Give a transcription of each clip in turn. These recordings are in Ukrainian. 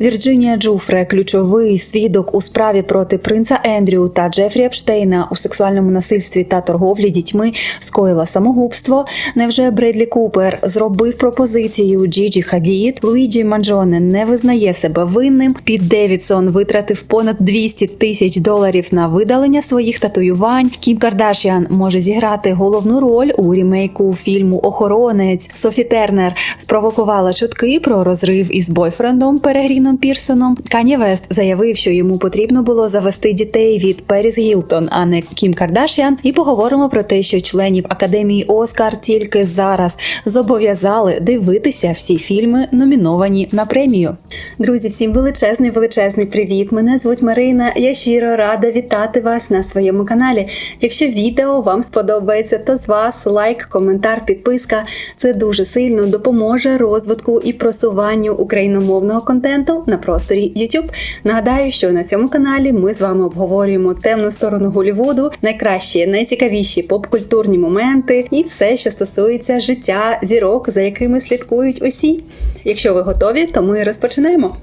Вірджинія Джуфре, ключовий свідок у справі проти принца Ендрю та Джефрі Епштейна у сексуальному насильстві та торговлі дітьми, скоїла самогубство. Невже Бредлі Купер зробив пропозицію Джіджі Хадід? Луїджі Манджоне не визнає себе винним. Піт Девідсон витратив понад 200 тисяч доларів на видалення своїх татуювань. Кім Кардашіан може зіграти головну роль у рімейку фільму Охоронець. Софі Тернер спровокувала чутки про розрив із бойфрендом Перегріном Пірсоном. Кані Вест заявив, що йому потрібно було завести дітей від Періс Гілтон, а не Кім Кардашіан. І поговоримо про те, що членів академії Оскар тільки зараз зобов'язали дивитися всі фільми, номіновані на премію. Друзі, всім величезний величезний привіт! Мене звуть Марина. Я щиро рада вітати вас на своєму каналі. Якщо відео вам сподобається, то з вас лайк, коментар, підписка. Це дуже сильно допоможе розвитку і просуванню україномовного контенту на просторі YouTube. Нагадаю, що на цьому каналі ми з вами обговорюємо темну сторону Голівуду, найкращі, найцікавіші поп-культурні моменти і все, що стосується життя зірок, за якими слідкують усі. Якщо ви готові, то ми розпочинаємо.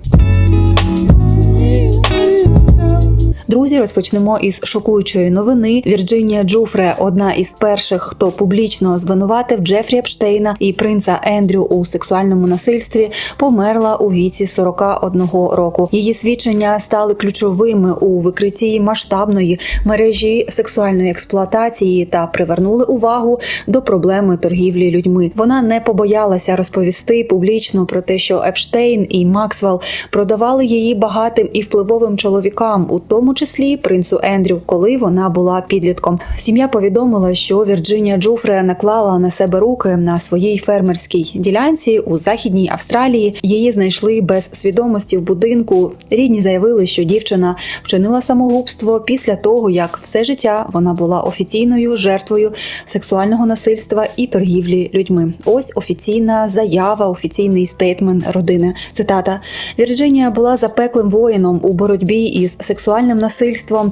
Друзі, розпочнемо із шокуючої новини. Вірджинія Джуфре, одна із перших, хто публічно звинуватив Джефрі Епштейна і принца Ендрю у сексуальному насильстві, померла у віці 41 року. Її свідчення стали ключовими у викритті масштабної мережі сексуальної експлуатації та привернули увагу до проблеми торгівлі людьми. Вона не побоялася розповісти публічно про те, що Епштейн і Максвелл продавали її багатим і впливовим чоловікам, у тому числі принцу Ендрю, коли вона була підлітком. Сім'я повідомила, що Вірджинія Джуфре наклала на себе руки на своїй фермерській ділянці у західній Австралії. Її знайшли без свідомості в будинку. Рідні заявили, що дівчина вчинила самогубство після того, як все життя вона була офіційною жертвою сексуального насильства і торгівлі людьми. Ось офіційна заява, офіційний стейтмент родини. Цитата: Вірджинія була запеклим воїном у боротьбі із сексуальним насильством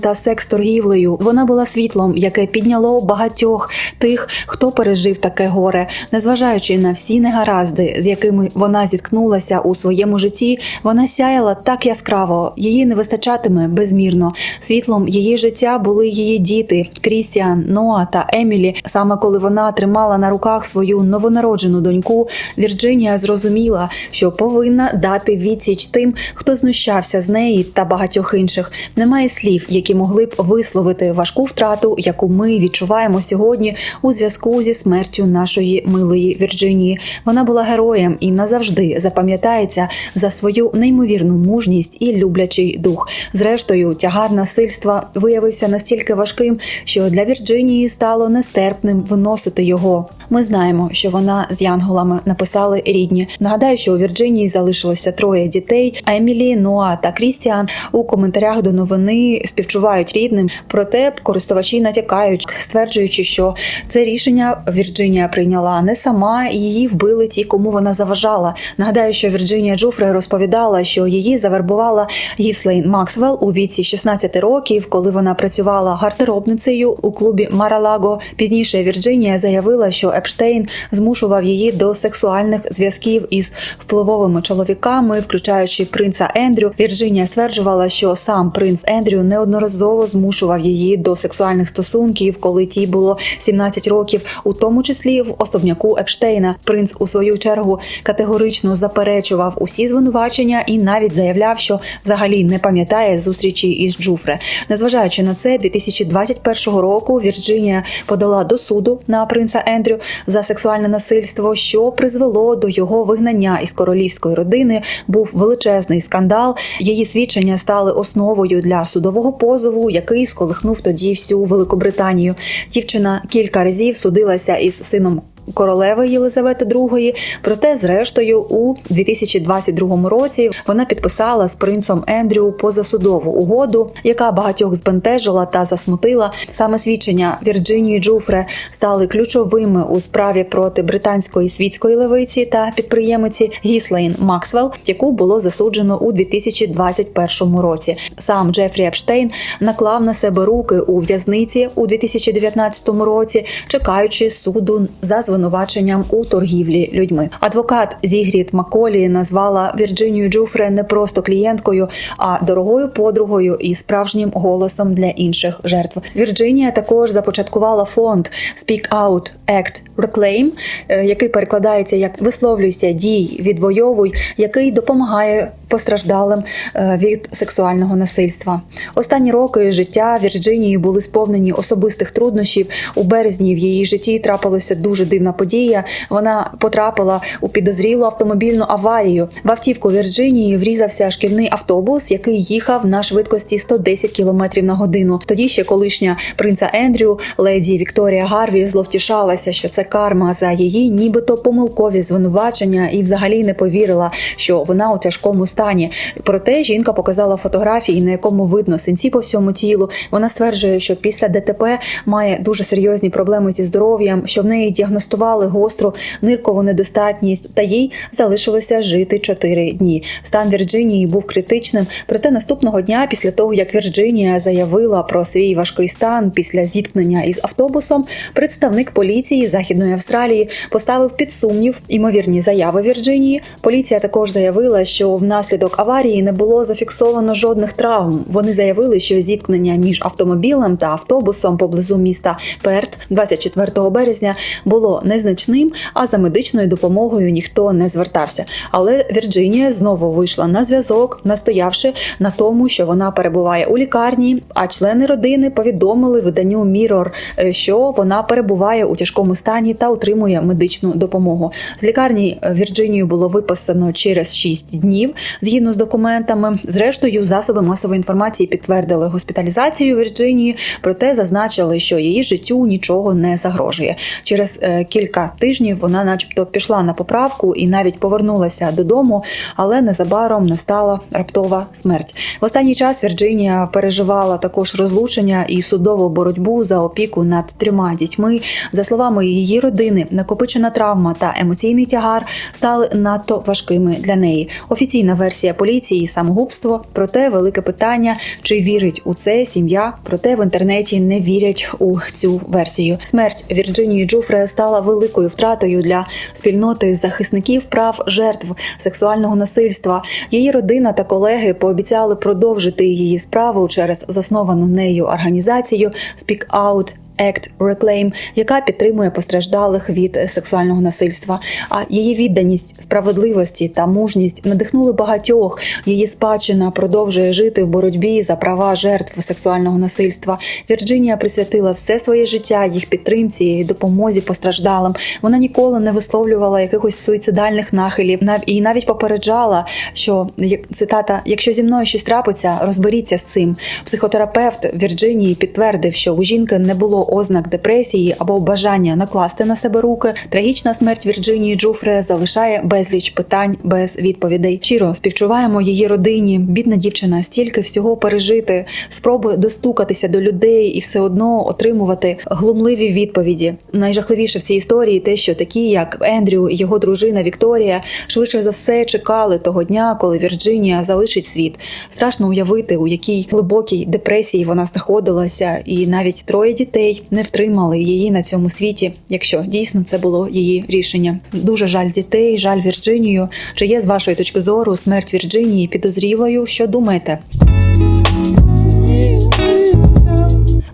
та секс-торгівлею. Вона була світлом, яке підняло багатьох тих, хто пережив таке горе, незважаючи на всі негаразди, з якими вона зіткнулася у своєму житті. Вона сяяла так яскраво, її не вистачатиме безмірно. Світлом її життя були її діти Крістіан, Ноа та Емілі. Саме коли вона тримала на руках свою новонароджену доньку, Вірджинія зрозуміла, що повинна дати відсіч тим, хто знущався з неї та багатьох інших. Немає слів, які могли б висловити важку втрату, яку ми відчуваємо сьогодні у зв'язку зі смертю нашої милої Вірджинії. Вона була героєм і назавжди запам'ятається за свою неймовірну мужність і люблячий дух. Зрештою, тягар насильства виявився настільки важким, що для Вірджинії стало нестерпним виносити його. Ми знаємо, що вона з янголами написали рідні. Нагадаю, що у Вірджинії залишилося троє дітей: Емілі, Ноа та Крістіан. У коментарях до новини співчувають рідним. Проте користувачі натякають, стверджуючи, що це рішення Вірджинія прийняла не сама, її вбили ті, кому вона заважала. Нагадаю, що Вірджинія Джуфре розповідала, що її завербувала Гіслейн Максвелл у віці 16 років, коли вона працювала гардеробницею у клубі Маралаго. Пізніше Вірджинія заявила, що Епштейн змушував її до сексуальних зв'язків із впливовими чоловіками, включаючи принца Ендрю. Вірджинія стверджувала, що сам принц Ендрю неодноразово змушував її до сексуальних стосунків, коли тій було 17 років, у тому числі в особняку Епштейна. Принц у свою чергу категорично заперечував усі звинувачення і навіть заявляв, що взагалі не пам'ятає зустрічі із Джуфре. Незважаючи на це, 2021 року Вірджинія подала до суду на принца Ендрю за сексуальне насильство, що призвело до його вигнання із королівської родини. Був величезний скандал. Її свідчення стали основою для судового позову, який сколихнув тоді всю Великобританію. Дівчина кілька разів судилася із сином. Королеви Єлизавети II, проте, зрештою, у 2022 році вона підписала з принцом Ендрю позасудову угоду, яка багатьох збентежила та засмутила. Саме свідчення Вірджинії Джуфре стали ключовими у справі проти британської світської левиці та підприємиці Гіслейн Максвелл, яку було засуджено у 2021 році. Сам Джефрі Епштейн наклав на себе руки у в'язниці у 2019 році, чекаючи суду за звинувачення звинуваченням у торгівлі людьми. Адвокат Зігріт Маколі назвала Вірджинію Джуфре не просто клієнткою, а дорогою подругою і справжнім голосом для інших жертв. Вірджинія також започаткувала фонд Speak Out Act Reclaim, е, який перекладається як висловлюйся, дій, відвоюй, який допомагає постраждалим е, від сексуального насильства. Останні роки життя Вірджинії були сповнені особистих труднощів. У березні в її житті трапилася дуже дивна подія. Вона потрапила у підозрілу автомобільну аварію. В автівку Вірджинії врізався шкільний автобус, який їхав на швидкості 110 км на годину. Тоді ще колишня принца Ендрю, леді Вікторія Гарві, зловтішалася, що це карма за її, нібито помилкові звинувачення, і взагалі не повірила, що вона у тяжкому стані. Проте жінка показала фотографії, на якому видно синці по всьому тілу. Вона стверджує, що після ДТП має дуже серйозні проблеми зі здоров'ям, що в неї діагностували гостру ниркову недостатність, та їй залишилося жити 4 дні. Стан Вірджинії був критичним. Проте наступного дня, після того як Вірджинія заявила про свій важкий стан після зіткнення із автобусом, представник поліції Західної Австралії поставив під сумнів імовірні заяви Вірджинії. Поліція також заявила, що внаслідок аварії не було зафіксовано жодних травм. Вони заявили, що зіткнення між автомобілем та автобусом поблизу міста Перт 24 березня було незначним, а за медичною допомогою ніхто не звертався. Але Вірджинія знову вийшла на зв'язок, настоявши на тому, що вона перебуває у лікарні. А члени родини повідомили виданню Mirror, е, що вона перебуває у тяжкому стані та отримує медичну допомогу. З лікарні е, Вірджинію було виписано через 6 днів згідно з документами. Зрештою, засоби масової інформації підтвердили госпіталізацію Вірджинії, проте зазначили, що її життю нічого не загрожує. Через е, кілька тижнів вона, начебто, пішла на поправку і навіть повернулася додому, але незабаром настала раптова смерть. В останній час Вірджинія переживала також розлучення і судову боротьбу за опіку над трьома дітьми. За словами її родини, накопичена травма та емоційний тягар стали надто важкими для неї. Офіційна версія поліції самогубство. Проте велике питання, чи вірить у це сім'я. Проте в інтернеті не вірять у цю версію. Смерть Вірджинії Джуфре стала великою втратою для спільноти захисників прав жертв сексуального насильства. Її родина та колеги пообіцяли продовжити її справу через засновану нею організацію Speak Out Act Reclaim, яка підтримує постраждалих від сексуального насильства. А її відданість, справедливості та мужність надихнули багатьох. Її спадщина продовжує жити в боротьбі за права жертв сексуального насильства. Вірджинія присвятила все своє життя їх підтримці і допомозі постраждалим. Вона ніколи не висловлювала якихось суїцидальних нахилів. і навіть попереджала, що цитата: якщо зі мною щось трапиться, розберіться з цим. Психотерапевт Вірджинії підтвердив, що у жінки не було ознак депресії або бажання накласти на себе руки. Трагічна смерть Вірджинії Джуфре залишає безліч питань без відповідей. Щиро співчуваємо її родині. Бідна дівчина стільки всього пережити, спробує достукатися до людей і все одно отримувати глумливі відповіді. Найжахливіше в цій історії те, що такі, як Ендрю і його дружина Вікторія, швидше за все чекали того дня, коли Вірджинія залишить світ. Страшно уявити, у якій глибокій депресії вона знаходилася, і навіть троє дітей не втримали її на цьому світі, якщо дійсно це було її рішення. Дуже жаль дітей, жаль Вірджинію. Чи є з вашої точки зору смерть Вірджинії підозрілою? Що думаєте?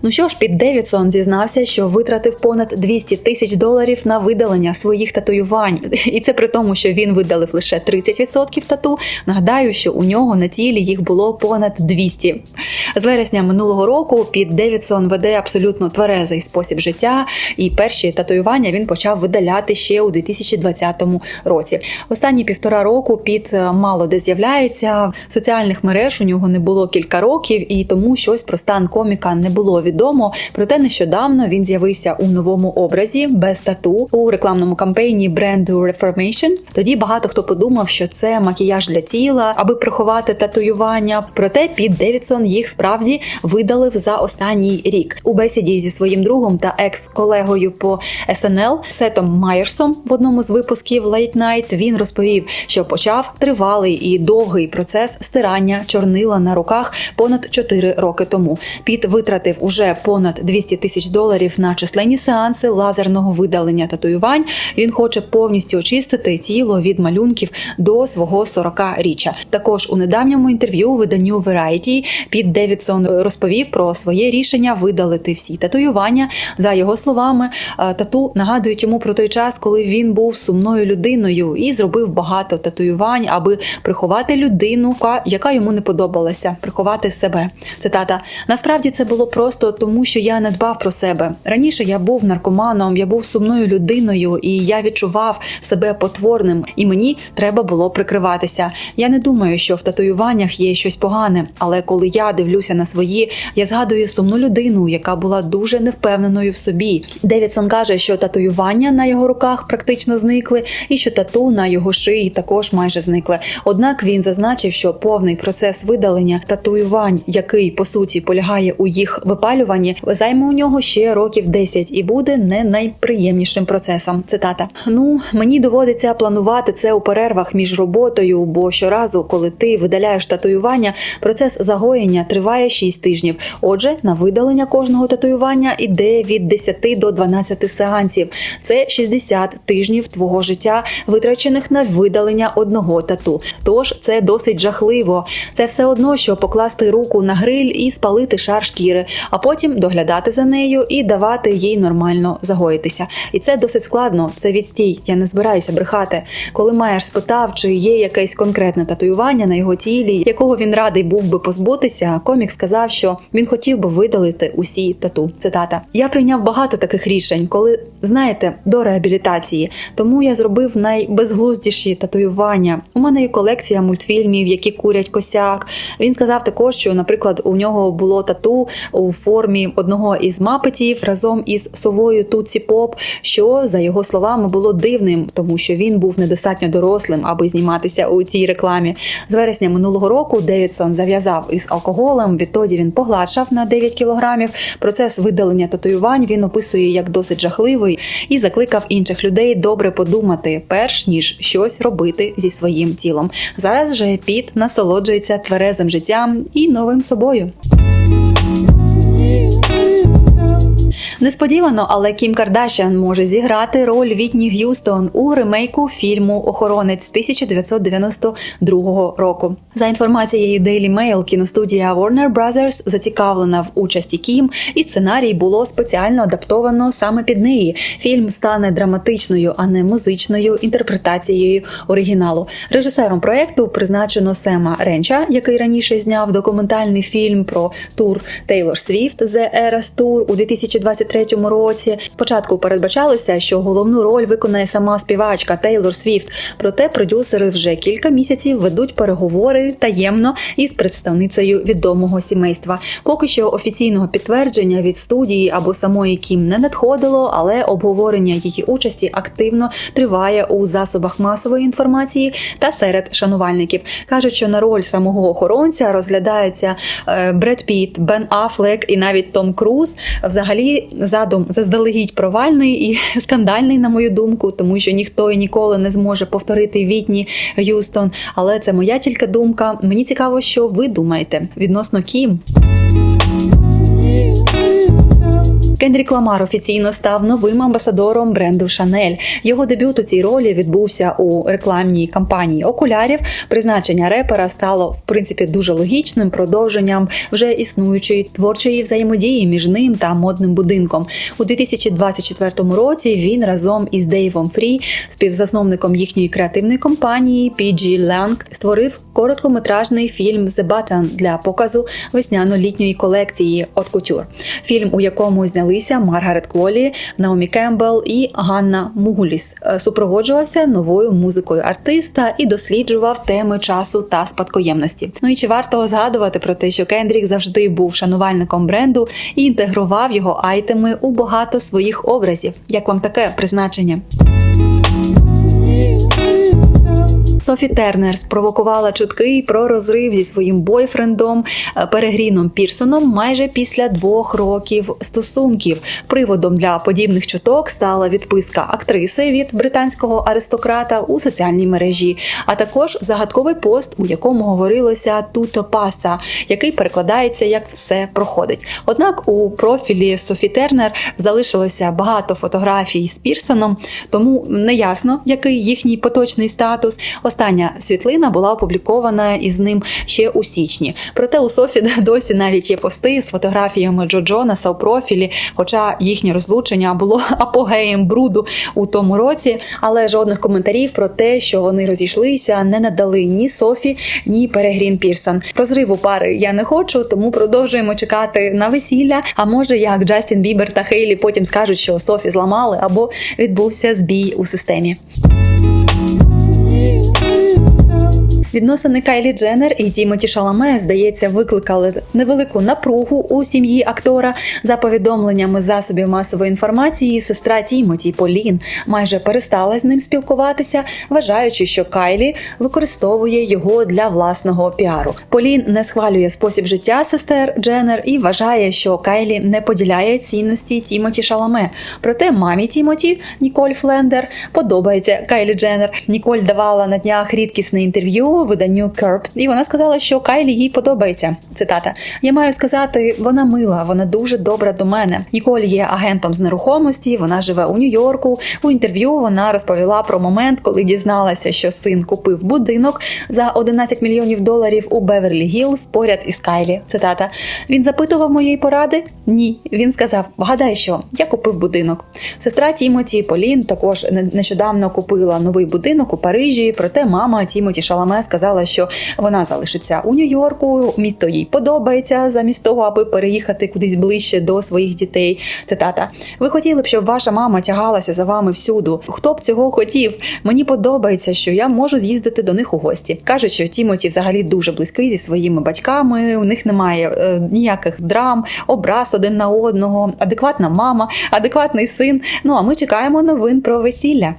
Ну що ж, Піт Девідсон зізнався, що витратив понад 200 тисяч доларів на видалення своїх татуювань, і це при тому, що він видалив лише 30% тату. Нагадаю, що у нього на тілі їх було понад 200. З вересня минулого року Піт Девідсон веде абсолютно тверезий спосіб життя, і перші татуювання він почав видаляти ще у 2020 році. Останні півтора року Піт е, мало де з'являється. Соціальних мереж у нього не було кілька років, і тому щось про стан коміка не було відомо. Проте нещодавно він з'явився у новому образі без тату у рекламному кампейні бренду Reformation. Тоді багато хто подумав, що це макіяж для тіла, аби приховати татуювання. Проте Піт Девідсон їх справді видалив за останній рік. У бесіді зі своїм другом та екс-колегою по SNL Сетом Майерсом в одному з випусків Late Night він розповів, що почав тривалий і довгий процес стирання чорнила на руках понад 4 роки тому. Піт витратив уже вже понад 200 тисяч доларів на численні сеанси лазерного видалення татуювань. Він хоче повністю очистити тіло від малюнків до свого 40-річчя. Також у недавньому інтерв'ю виданню Variety Піт Девідсон розповів про своє рішення видалити всі татуювання. За його словами, е, тату нагадують йому про той час, коли він був сумною людиною і зробив багато татуювань, аби приховати людину, яка йому не подобалася, приховати себе. Цитата: насправді це було просто тому, що я не дбав про себе. Раніше я був наркоманом, я був сумною людиною, і я відчував себе потворним, і мені треба було прикриватися. Я не думаю, що в татуюваннях є щось погане, але коли я дивлюся на свої, я згадую сумну людину, яка була дуже невпевненою в собі. Девідсон каже, що татуювання на його руках практично зникли, і що тату на його шиї також майже зникли. Однак він зазначив, що повний процес видалення татуювань, який по суті полягає у їх випалюванні, займе у нього ще років 10 і буде не найприємнішим процесом. Цитата: Ну мені доводиться планувати це у перервах між роботою, бо щоразу, коли ти видаляєш татуювання, процес загоєння триває 6 тижнів. Отже, на видалення кожного татуювання іде від 10 до 12 сеансів. Це 60 тижнів твого життя, витрачених на видалення одного тату. Тож це досить жахливо. Це все одно, що покласти руку на гриль і спалити шар шкіри, а потім доглядати за нею і давати їй нормально загоїтися. І це досить складно. Це відстій. Я не збираюся брехати. Коли Майер спитав, чи є якесь конкретне татуювання на його тілі, якого він радий був би позбутися, комік сказав, що він хотів би видалити усі тату. Цитата: Я прийняв багато таких рішень, коли знаєте, до реабілітації. Тому я зробив найбезглуздіші татуювання. У мене є колекція мультфільмів, які курять косяк. Він сказав також, що, наприклад, у нього було тату у формі одного із мапетів разом із совою Туці Поп, що за його словами було дивним, тому що він був недостатньо дорослим, аби зніматися у цій рекламі. З вересня минулого року Девідсон зав'язав із алкоголем. Відтоді він погладшав на 9 кілограмів. Процес видалення татуювань він описує як досить жахливий і закликав інших людей добре подумати, перш ніж щось робити зі своїм тілом. Зараз же Піт насолоджується тверезим життям і новим собою. Несподівано, але Кім Кардашян може зіграти роль Вітні Г'юстон у ремейку фільму Охоронець 1992 року. За інформацією Daily Mail, кіностудія Warner Brothers зацікавлена в участі Кім, і сценарій було спеціально адаптовано саме під неї. Фільм стане драматичною, а не музичною інтерпретацією оригіналу. Режисером проекту призначено Сема Ренча, який раніше зняв документальний фільм про тур Тейлор Свіфт The Eras Tour у 2023 році. Спочатку передбачалося, що головну роль виконає сама співачка Тейлор Свіфт. Проте продюсери вже кілька місяців ведуть переговори таємно із представницею відомого сімейства. Поки що офіційного підтвердження від студії або самої Кім не надходило, але обговорення її участі активно триває у засобах масової інформації та серед шанувальників. кажуть, що на роль самого охоронця розглядаються е, Бред Піт, Бен Афлек і навіть Том Круз. Взагалі, задум заздалегідь провальний і скандальний, на мою думку, тому що ніхто і ніколи не зможе повторити Вітні Г'юстон. Але це моя тільки думка. Мені цікаво, що ви думаєте відносно Кім. Кендрік Ламар офіційно став новим амбасадором бренду Шанель. Його дебют у цій ролі відбувся у рекламній кампанії окулярів. Призначення репера стало в принципі дуже логічним продовженням вже існуючої творчої взаємодії між ним та модним будинком. У 2024 році він разом із Дейвом Фрі, співзасновником їхньої креативної компанії PG Lang, створив короткометражний фільм The Button для показу весняно-літньої колекції от Couture. Фільм, у якому знялися Маргарет Кволі, Наомі Кембл і Ганна Мугуліс, е, супроводжувався новою музикою артиста і досліджував теми часу та спадкоємності. Ну і чи варто згадувати про те, що Кендрік завжди був шанувальником бренду і інтегрував його айтеми у багато своїх образів. Як вам таке призначення? Софі Тернер спровокувала чутки про розрив зі своїм бойфрендом е, Перегріном Пірсоном майже після двох років стосунків. Приводом для подібних чуток стала відписка актриси від британського аристократа у соціальній мережі, а також загадковий пост, у якому говорилося туто паса, який перекладається як все проходить. Однак у профілі Софі Тернер залишилося багато фотографій з Пірсоном, тому неясно, який їхній поточний статус. Остання світлина була опублікована із ним ще у січні. Проте у Софі досі навіть є пости з фотографіями Джо Джонаса у профілі, хоча їхнє розлучення було апогеєм бруду у тому році. Але жодних коментарів про те, що вони розійшлися, не надали ні Софі, ні Перегрін Пірсон. Розриву пари я не хочу, тому продовжуємо чекати на весілля. А може, як Джастін Бібер та Хейлі потім скажуть, що Софі зламали або відбувся збій у системі. Відносини Кайлі Дженнер і Тімоті Шаламе, здається, викликали невелику напругу у сім'ї актора. За повідомленнями засобів масової інформації, сестра Тімоті Полін майже перестала з ним спілкуватися, вважаючи, що Кайлі використовує його для власного піару. Полін не схвалює спосіб життя сестер Дженнер і вважає, що Кайлі не поділяє цінності Тімоті Шаламе. Проте мамі Тімоті Ніколь Флендер подобається Кайлі Дженнер. Ніколь давала на днях рідкісне інтерв'ю виданню Curb, і вона сказала, що Кайлі їй подобається. Цитата: Я маю сказати, вона мила, вона дуже добра до мене. Ніколь є агентом з нерухомості. Вона живе у Нью-Йорку. У інтерв'ю вона розповіла про момент, коли дізналася, що син купив будинок за 11 мільйонів доларів у Беверлі Гілз поряд із Кайлі. Цитата: Він запитував моєї поради? Ні. Він сказав: Вгадай, що я купив будинок. Сестра Тімоті Полін також нещодавно купила новий будинок у Парижі. Проте мама Тімоті Шаламе сказала, що вона залишиться у Нью-Йорку. Місто їй подобається замість того, аби переїхати кудись ближче до своїх дітей. Цитата: Ви хотіли б, щоб ваша мама тягалася за вами всюду. Хто б цього хотів? Мені подобається, що я можу з'їздити до них у гості. кажуть, що Тімоті взагалі дуже близький зі своїми батьками. У них немає е, ніяких драм, образ один на одного, адекватна мама, адекватний син. Ну а ми чекаємо новин про весілля.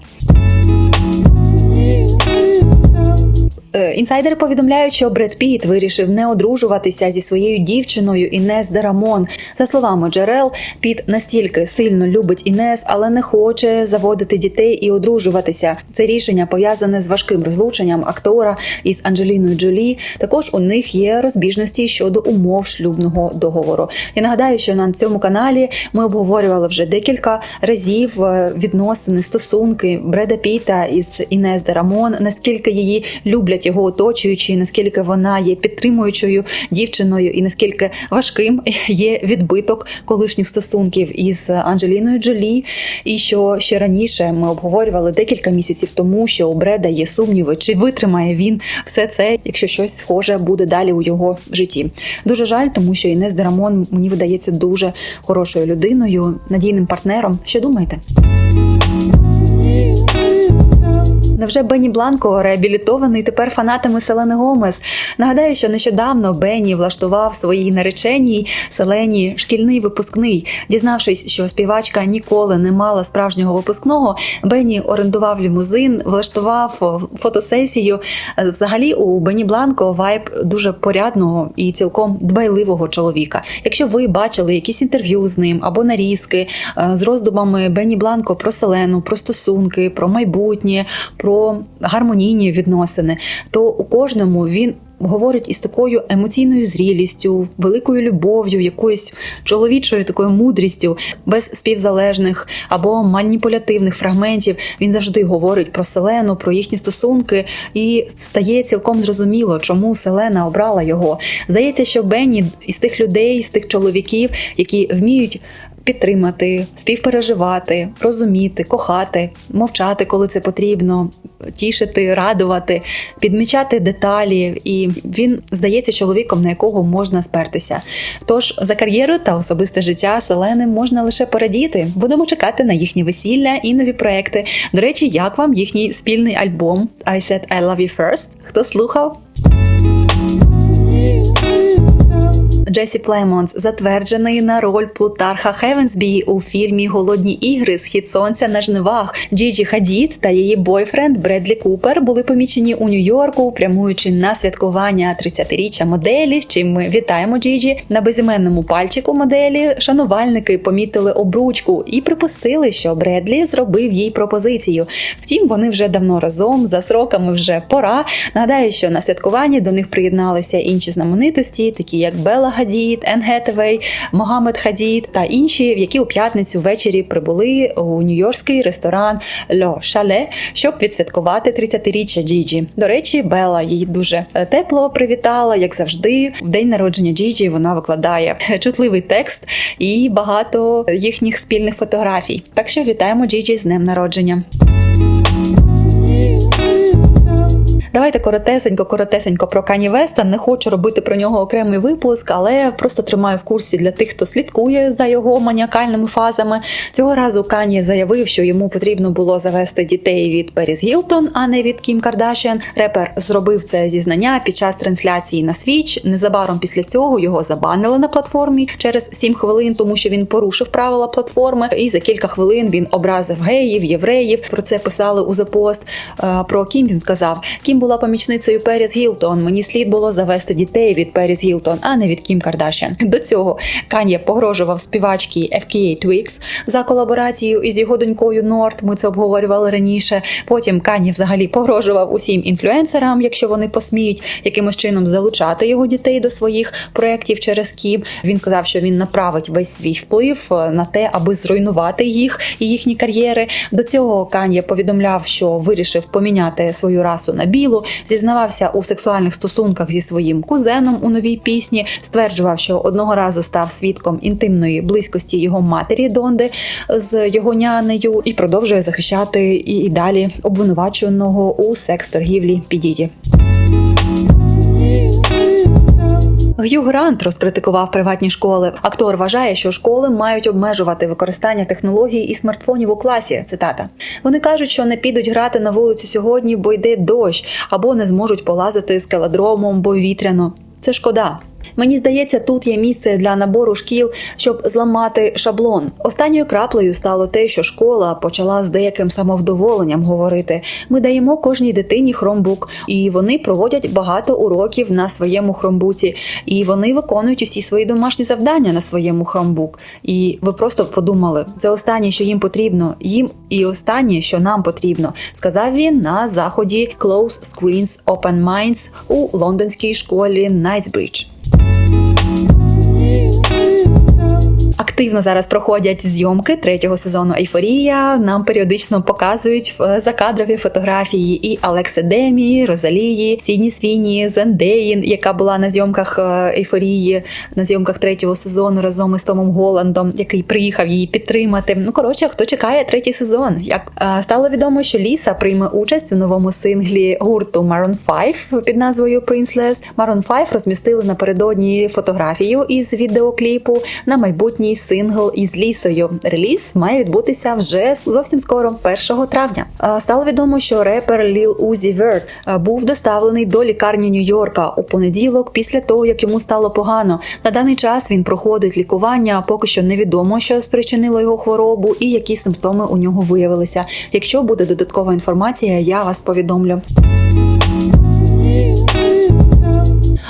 Інсайдери повідомляють, що Бред Піт вирішив не одружуватися зі своєю дівчиною Інес Дерамон. За словами Джерел, Піт настільки сильно любить Інес, але не хоче заводити дітей і одружуватися. Це рішення пов'язане з важким розлученням актора із Анджеліною Джолі. Також у них є розбіжності щодо умов шлюбного договору. Я нагадаю, що на цьому каналі ми обговорювали вже декілька разів е, відносини стосунки Бреда Піта із Інес Дерамон, наскільки її люблять люблять його оточуючі, наскільки вона є підтримуючою дівчиною, і наскільки важким є відбиток колишніх стосунків із Анджеліною Джолі. І що ще раніше ми обговорювали декілька місяців тому, що у Бреда є сумніви, чи витримає він все це, якщо щось схоже буде далі у його житті. Дуже жаль, тому що Інес Дерамон мені видається дуже хорошою людиною, надійним партнером. Що думаєте? Невже Бенні Бланко реабілітований тепер фанатами Селени Гомес? Нагадаю, що нещодавно Бенні влаштував своїй нареченій Селені шкільний випускний. Дізнавшись, що співачка ніколи не мала справжнього випускного, Бенні орендував лімузин, влаштував фотосесію. Взагалі, у Бенні Бланко вайб дуже порядного і цілком дбайливого чоловіка. Якщо ви бачили якісь інтерв'ю з ним або нарізки е, з роздумами Бенні Бланко про Селену, про стосунки, про майбутнє. Про гармонійні відносини, то у кожному він. Говорить із такою емоційною зрілістю, великою любов'ю, якоюсь чоловічою такою мудрістю, без співзалежних або маніпулятивних фрагментів. Він завжди говорить про Селену, про їхні стосунки, і стає цілком зрозуміло, чому Селена обрала його. Здається, що Бенні із тих людей, з тих чоловіків, які вміють підтримати, співпереживати, розуміти, кохати, мовчати, коли це потрібно, тішити, радувати, підмічати деталі, і він здається чоловіком, на якого можна спертися. Тож за кар'єру та особисте життя Селени можна лише порадіти. Будемо чекати на їхні весілля і нові проекти. До речі, як вам їхній спільний альбом I Said I Love You First? Хто слухав? Джесі Племонс затверджений на роль Плутарха Хевенсбі у фільмі Голодні ігри Схід сонця на жнивах. Джіджі Хадід та її бойфренд Бредлі Купер були помічені у Нью-Йорку, прямуючи на святкування 30-річчя моделі. З чим ми вітаємо Джіджі на безіменному пальчику моделі. Шанувальники помітили обручку і припустили, що Бредлі зробив їй пропозицію. Втім, вони вже давно разом за сроками вже пора. Нагадаю, що на святкуванні до них приєдналися інші знаменитості, такі як Белла Хадід, Ен Гетевей, Могамед Хадід та інші, які у п'ятницю ввечері прибули у нью-йоркський ресторан Льо Шале, щоб відсвяткувати 30-річчя Джіджі. До речі, Белла її дуже е, тепло привітала, як завжди. В день народження Джіджі вона викладає чутливий текст і багато їхніх спільних фотографій. Так що вітаємо Джіджі з днем народження. Давайте коротесенько, коротесенько про Кані Веста. Не хочу робити про нього окремий випуск, але просто тримаю в курсі для тих, хто слідкує за його маніакальними фазами. Цього разу Кані заявив, що йому потрібно було завести дітей від Періс Гілтон, а не від Кім Кардашіан. Репер зробив це зізнання під час трансляції на Свіч. Незабаром після цього його забанили на платформі через 7 хвилин, тому що він порушив правила платформи. І за кілька хвилин він образив геїв, євреїв. Про це писали у Post. Е, Про Кім він сказав: Кім була помічницею Періс Гілтон. Мені слід було завести дітей від Періс Гілтон, а не від Кім Кардашян. До цього Кан'є погрожував співачці FKA Twigs за колаборацією із його донькою Норт. Ми це обговорювали раніше. Потім Кан'є взагалі погрожував усім інфлюенсерам, якщо вони посміють якимось чином залучати його дітей до своїх проєктів через Кім. Він сказав, що він направить весь свій вплив е, на те, аби зруйнувати їх і їхні кар'єри. До цього Кан'є повідомляв, що вирішив поміняти свою расу на білу зізнавався у сексуальних стосунках зі своїм кузеном у новій пісні, стверджував, що одного разу став свідком інтимної близькості його матері Донди з його нянею, і продовжує захищати і, і далі обвинуваченого у секс-торгівлі Підіді. Г'ю Грант розкритикував приватні школи. Актор вважає, що школи мають обмежувати використання технологій і смартфонів у класі. Цитата: вони кажуть, що не підуть грати на вулицю сьогодні, бо йде дощ, або не зможуть полазити з келедромом, бо вітряно. Це шкода. Мені здається, тут є місце для набору шкіл, щоб зламати шаблон. Останньою краплею стало те, що школа почала з деяким самовдоволенням говорити: ми даємо кожній дитині хромбук, і вони проводять багато уроків на своєму хромбуці, і вони виконують усі свої домашні завдання на своєму хромбук. І ви просто подумали, це останнє, що їм потрібно, їм і останнє, що нам потрібно, сказав він на заході Close Screens Open Minds у лондонській школі Knightsbridge. Активно зараз проходять зйомки третього сезону Ейфорія. Нам періодично показують закадрові фотографії і Алекси Демі, Розалії, Сідні Свіні, Зендеїн, яка була на зйомках е, Ейфорії, на зйомках третього сезону разом із Томом Голландом, який приїхав її підтримати. Ну коротше, хто чекає третій сезон? Як е, стало відомо, що Ліса прийме участь у новому синглі гурту Maroon 5 під назвою Princeless. Maroon 5 розмістили напередодні фотографію із відеокліпу на майбутній сингл із лісою. Реліз має відбутися вже зовсім скоро, 1 травня. Стало відомо, що репер Ліл Узі Верт був доставлений до лікарні Нью-Йорка у понеділок після того, як йому стало погано. На даний час він проходить лікування. Поки що невідомо, що спричинило його хворобу і які симптоми у нього виявилися. Якщо буде додаткова інформація, я вас повідомлю.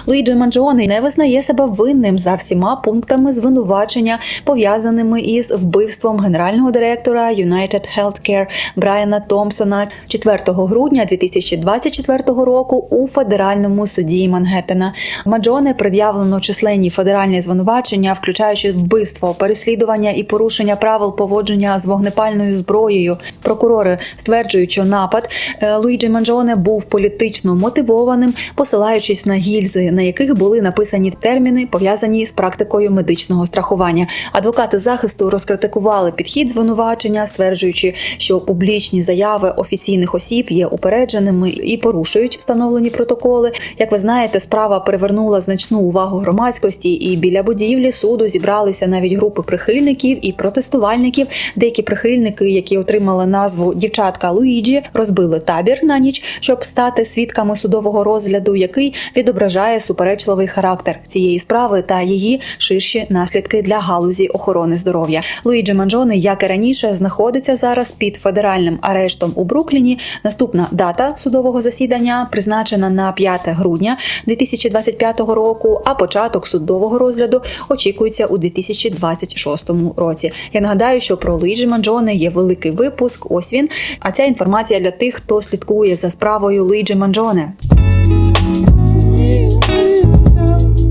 Луїджі Манджони не визнає себе винним за всіма пунктами звинувачення, пов'язаними із вбивством генерального директора United Healthcare Брайана Томпсона 4 грудня 2024 року у федеральному суді Мангеттена. Маджоне пред'явлено численні федеральні звинувачення, включаючи вбивство, переслідування і порушення правил поводження з вогнепальною зброєю. Прокурори стверджують, що напад е, Луїджі Манджоне був політично мотивованим, посилаючись на гільзи на яких були написані терміни, пов'язані з практикою медичного страхування. Адвокати захисту розкритикували підхід звинувачення, стверджуючи, що публічні заяви офіційних осіб є упередженими і порушують встановлені протоколи. Як ви знаєте, справа привернула значну увагу громадськості, і біля будівлі суду зібралися навіть групи прихильників і протестувальників. Деякі прихильники, які отримали назву дівчатка Луїджі, розбили табір на ніч, щоб стати свідками судового розгляду, який відображав відображає суперечливий характер цієї справи та її ширші наслідки для галузі охорони здоров'я. Луїджі Манджони, як і раніше, знаходиться зараз під федеральним арештом у Брукліні. Наступна дата судового засідання призначена на 5 грудня 2025 року. А початок судового розгляду очікується у 2026 році. Я нагадаю, що про Луїджі Манджони є великий випуск. Ось він. А ця інформація для тих, хто слідкує за справою Луїджі Манджоне.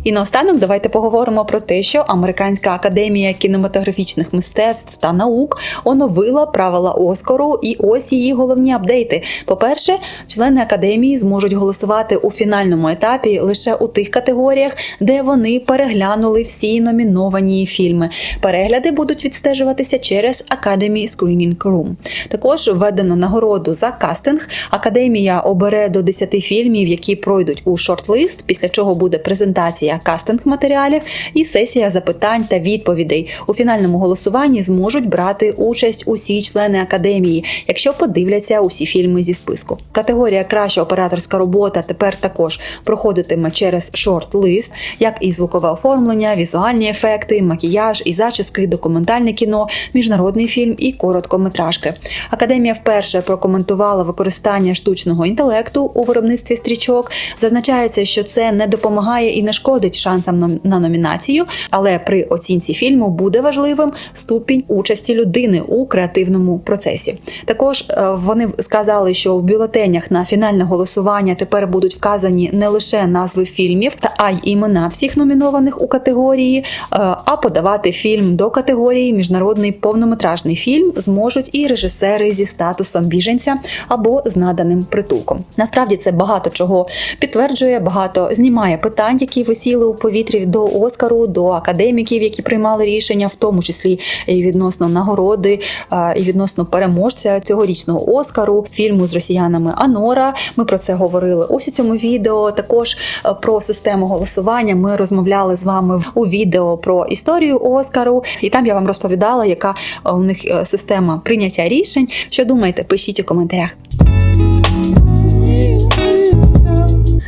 І наостанок давайте поговоримо про те, що Американська академія кінематографічних мистецтв та наук оновила правила Оскару, і ось її головні апдейти. По-перше, члени академії зможуть голосувати у фінальному етапі лише у тих категоріях, де вони переглянули всі номіновані фільми. Перегляди будуть відстежуватися через Academy Screening Room. Також введено нагороду за кастинг. Академія обере до 10 фільмів, які пройдуть у шорт-лист, після чого буде презентація кастинг матеріалів і сесія запитань та відповідей. У фінальному голосуванні зможуть брати участь усі члени академії, якщо подивляться усі фільми зі списку. Категорія Краща операторська робота тепер також проходитиме через шорт-лист, як і звукове оформлення, візуальні ефекти, макіяж і зачіски, документальне кіно, міжнародний фільм і короткометражки. Академія вперше прокоментувала використання штучного інтелекту у виробництві стрічок. Зазначається, що це не допомагає і не шкодить шансам на номінацію, але при оцінці фільму буде важливим ступінь участі людини у креативному процесі. Також е, вони сказали, що в бюлетенях на фінальне голосування тепер будуть вказані не лише назви фільмів, та й імена всіх номінованих у категорії, е, а подавати фільм до категорії міжнародний повнометражний фільм зможуть і режисери зі статусом біженця або з наданим притулком. Насправді це багато чого підтверджує, багато знімає питань, які висіли у повітрі до Оскару, до академіків, які приймали рішення, в тому числі і відносно нагороди, і відносно переможця цьогорічного Оскару, фільму з росіянами Анора. Ми про це говорили ось у цьому відео. Також про систему голосування ми розмовляли з вами у відео про історію Оскару, і там я вам розповідала, яка у них е, система прийняття рішень. Що думаєте? Пишіть у коментарях.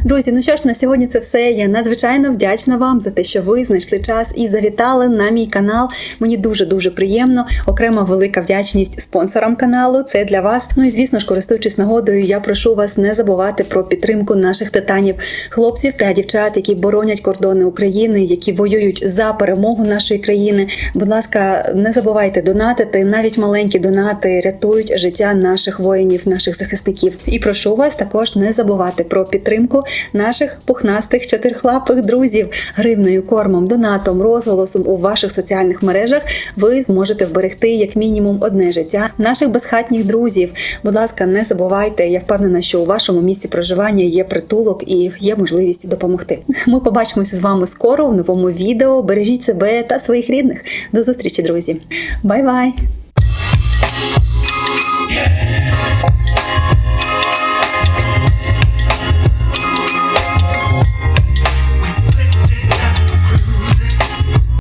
Друзі, ну що ж, на сьогодні це все. Я надзвичайно вдячна вам за те, що ви знайшли час і завітали на мій канал. Мені дуже дуже приємно. Окрема велика вдячність спонсорам каналу. Це для вас. Ну і звісно ж, користуючись нагодою, я прошу вас не забувати про підтримку наших титанів, хлопців та дівчат, які боронять кордони України, які воюють за перемогу нашої країни. Будь ласка, не забувайте донатити. Навіть маленькі донати рятують життя наших воїнів, наших захисників. І прошу вас також не забувати про підтримку наших пухнастих чотирхлапих друзів гривною, кормом, донатом, розголосом у ваших соціальних мережах. Ви зможете вберегти як мінімум одне життя наших безхатніх друзів. Будь ласка, не забувайте. Я впевнена, що у вашому місці проживання є притулок і є можливість допомогти. Ми побачимося з вами скоро в новому відео. Бережіть себе та своїх рідних. До зустрічі, друзі. Бай-бай!